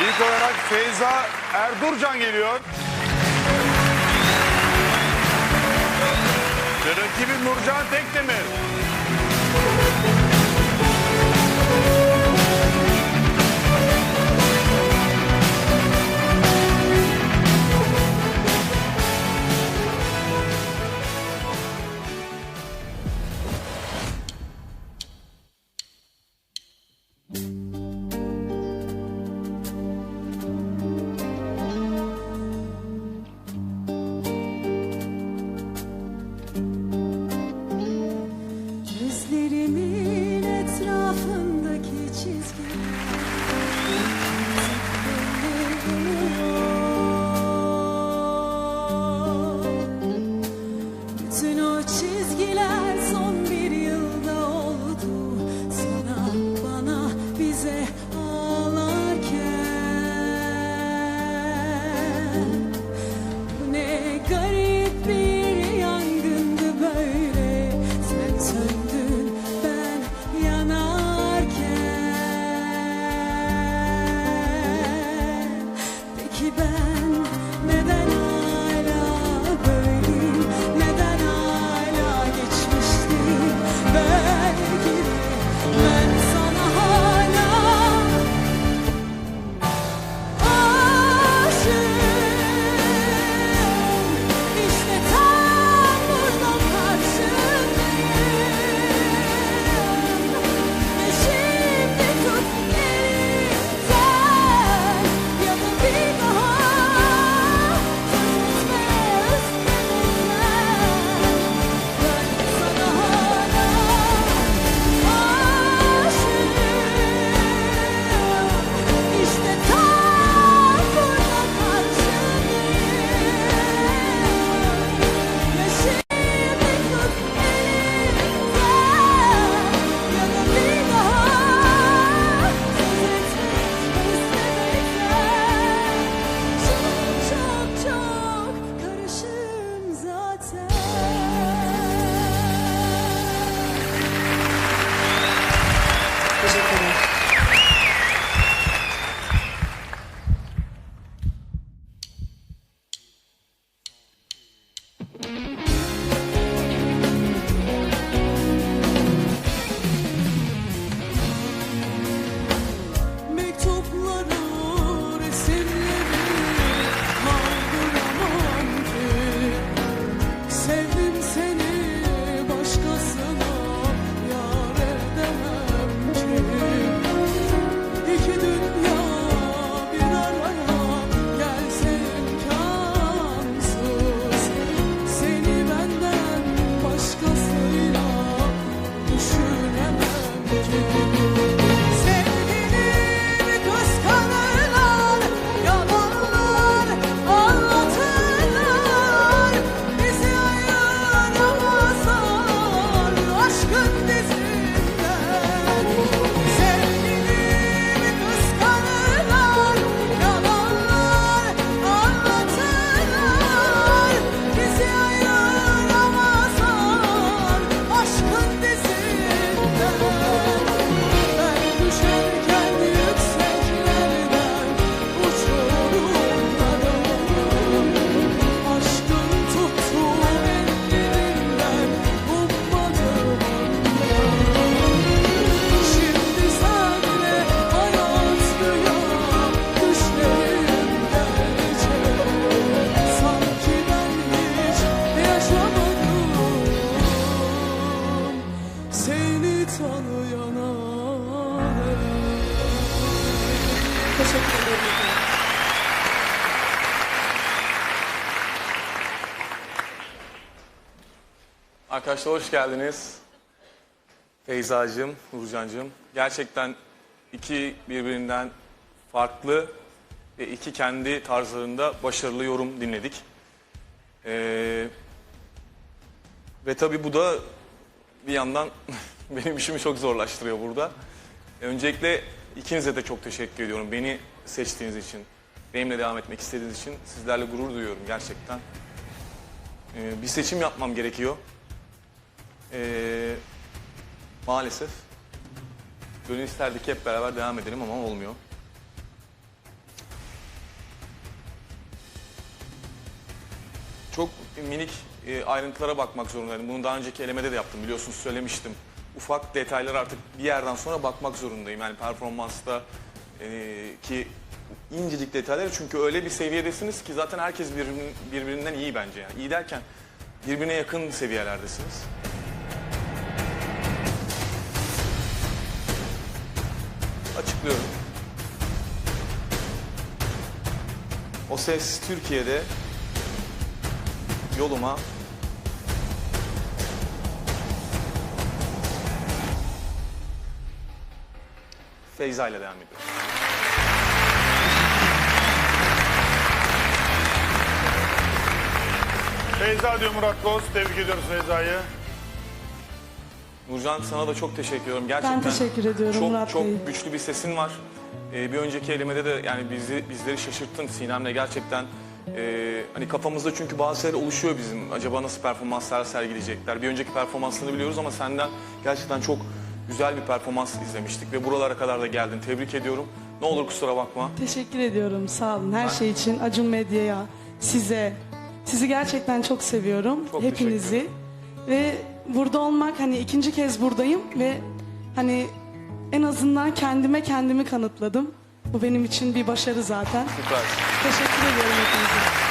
İlk olarak Feyza Erdurcan geliyor. Ve rakibi Nurcan Tekdemir. back. Teşekkür ederim. Arkadaşlar hoş geldiniz. Feyzacığım, Nurcancığım. Gerçekten iki birbirinden farklı ve iki kendi tarzlarında başarılı yorum dinledik. Ee, ve tabii bu da bir yandan benim işimi çok zorlaştırıyor burada. Öncelikle İkinize de çok teşekkür ediyorum beni seçtiğiniz için. Benimle devam etmek istediğiniz için sizlerle gurur duyuyorum gerçekten. Ee, bir seçim yapmam gerekiyor. Ee, maalesef. Gönül isterdi ki hep beraber devam edelim ama olmuyor. Çok minik e, ayrıntılara bakmak zorundaydım. Bunu daha önceki elemede de yaptım biliyorsunuz söylemiştim. Ufak detaylara artık bir yerden sonra bakmak zorundayım. Yani performansta e, ki incecik detayları çünkü öyle bir seviyedesiniz ki zaten herkes birbirinin, birbirinden iyi bence. Yani. İyi derken birbirine yakın seviyelerdesiniz. Açıklıyorum. O ses Türkiye'de yoluma Feyza ile devam ediyorum. Feyza diyor Murat Boz. Tebrik ediyoruz Feyza'yı. Nurcan sana da çok teşekkür ediyorum. Gerçekten teşekkür ediyorum çok, Murat çok Bey. güçlü bir sesin var. Ee, bir önceki elemede de yani bizi bizleri şaşırttın Sinem'le gerçekten. Ee, hani kafamızda çünkü bazı şeyler oluşuyor bizim. Acaba nasıl performanslar sergileyecekler? Bir önceki performansını biliyoruz ama senden gerçekten çok güzel bir performans izlemiştik ve buralara kadar da geldin. Tebrik ediyorum. Ne olur kusura bakma. Teşekkür ediyorum. Sağ olun. Her şey için Acun Medya'ya, size. Sizi gerçekten çok seviyorum. Çok Hepinizi. Ve burada olmak hani ikinci kez buradayım ve hani en azından kendime kendimi kanıtladım. Bu benim için bir başarı zaten. Süper. Teşekkür ediyorum hepinize.